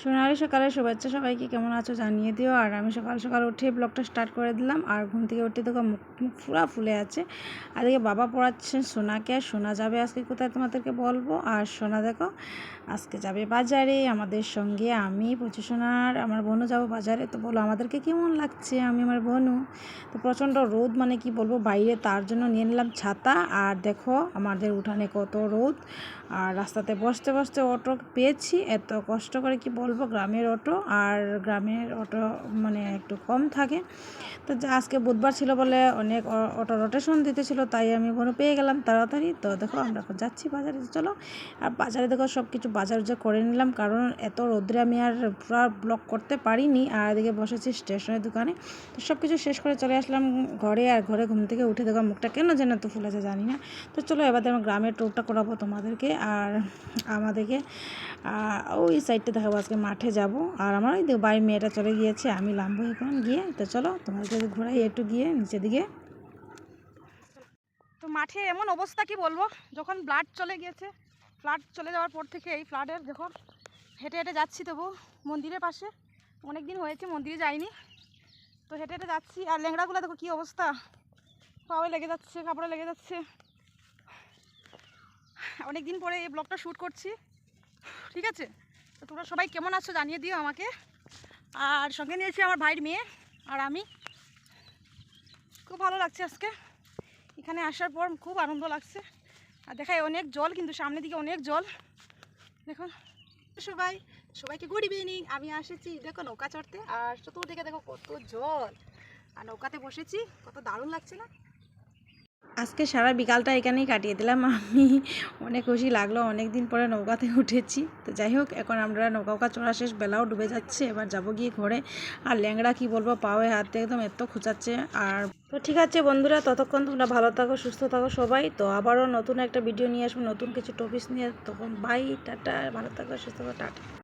সোনালি সকালে শুভেচ্ছা সবাইকে, কেমন আছো জানিয়ে দিও। আর আমি সকাল সকাল উঠে ব্লগটা স্টার্ট করে দিলাম। আর ঘুম থেকে উঠে দেখো মুখ মুখ ফুরা ফুলে আছে। আর এদিকে বাবা পড়াচ্ছেন সোনাকে, আর সোনা যাবে আজকে কোথায় তোমাদেরকে বলব? আর সোনা দেখো আজকে যাবে বাজারে, আমাদের সঙ্গে আমি পঁচিশ সোনার, আমার বোনও যাব বাজারে। তো বলো, আমাদেরকে কেমন লাগছে? আমি আমার বোনও তো প্রচণ্ড রোদ মানে কি বলব, বাইরে তার জন্য নিয়ে নিলাম ছাতা। আর দেখো, আমাদের উঠানে কত রোদ। আর রাস্তাতে বসতে বসতে অটো পেয়েছি। এত কষ্ট করে কি বলব গ্রামের অটো আর গ্রামের অটো মানে একটু কম থাকে। তো আজকে বুধবার ছিল বলে অনেক অটো রোটেশন দিতেছিল, তাই আমি কোনো পেয়ে গেলাম তাড়াতাড়ি। তো দেখো আমরা এখন যাচ্ছি বাজারে চলো। আর বাজারে দেখো সব কিছু বাজার যে করে নিলাম, কারণ এত রোদ্রে আমি আর পুরো ব্লক করতে পারিনি। আর এদিকে বসেছি স্টেশনের দোকানে। তো সব কিছু শেষ করে চলে আসলাম ঘরে, আর ঘরে ঘুম থেকে উঠে দেখো মুখটা কেন যেন তো ফুলেছে জানি না। তো চলো এবার আমি গ্রামের ট্যুরটা করাবো তোমাদেরকে, আর আমাদেরকে ওই সাইডটা দেখাবো আজকে মাঠে যাব। আর আমার ওই বাড়ির মেয়েটা চলে গিয়েছে, আমি নামবো এখন গিয়ে। তো চলো, তোমাদেরকে ঘোরাই, একটু গিয়ে নিচের দিকে। তো মাঠে এমন অবস্থা কি বলব? যখন ব্লাড চলে গিয়েছে ফ্লাড চলে যাওয়ার পর থেকে এই ফ্লাডের দেখো হেঁটে হেঁটে যাচ্ছি তবু মন্দিরের পাশে। অনেক দিন হয়েছে, মন্দিরে যাইনি। তো হেঁটে হেঁটে যাচ্ছি, আর ল্যাংড়াগুলো দেখো কী অবস্থা? পাওয়ে লেগে যাচ্ছে, কাপড়ে লেগে যাচ্ছে। অনেক দিন পরে এই ব্লগটা শ্যুট করছি। ঠিক আছে? তো তোমরা সবাই কেমন আছো জানিয়ে দিও আমাকে। আর সঙ্গে নিয়েছি আমার ভাইয়ের মেয়ে আর আমি। খুব ভালো লাগছে আজকে। এখানে আসার পর খুব আনন্দ লাগছে। আর দেখায় অনেক জল, কিন্তু সামনের দিকে অনেক জল। দেখো, সবাই, সবাইকে গুড ইভিনিং আমি এসেছি দেখো নৌকা চড়তে। আর চতুর্দিকে দেখো কত জল। আর নৌকাতে বসেছি, কত দারুণ লাগছে না? আজকে সারা বিকালটা এখানেই কাটিয়ে দিলাম। আমি অনেক খুশি লাগল অনেক দিন পরে নৌকাতে উঠেছি। তো যাই হোক, এখন আমরা নৌকা চড়া শেষ, বেলাও ডুবে যাচ্ছে। এবার যাব গিয়ে ঘরে। আর ল্যাংড়া কি বলব পাওয়ে হাতে একদম এত খুঁচাচ্ছে। আর তো ঠিক আছে বন্ধুরা, ততক্ষণ তোমরা ভালো থাকো, সুস্থ থাকো সবাই। তো আবারও নতুন একটা ভিডিও নিয়ে আসব, নতুন কিছু টপিস নিয়ে। তখন বাই টাটা, ভালো থাকো, সুস্থ থাকো, টাটা।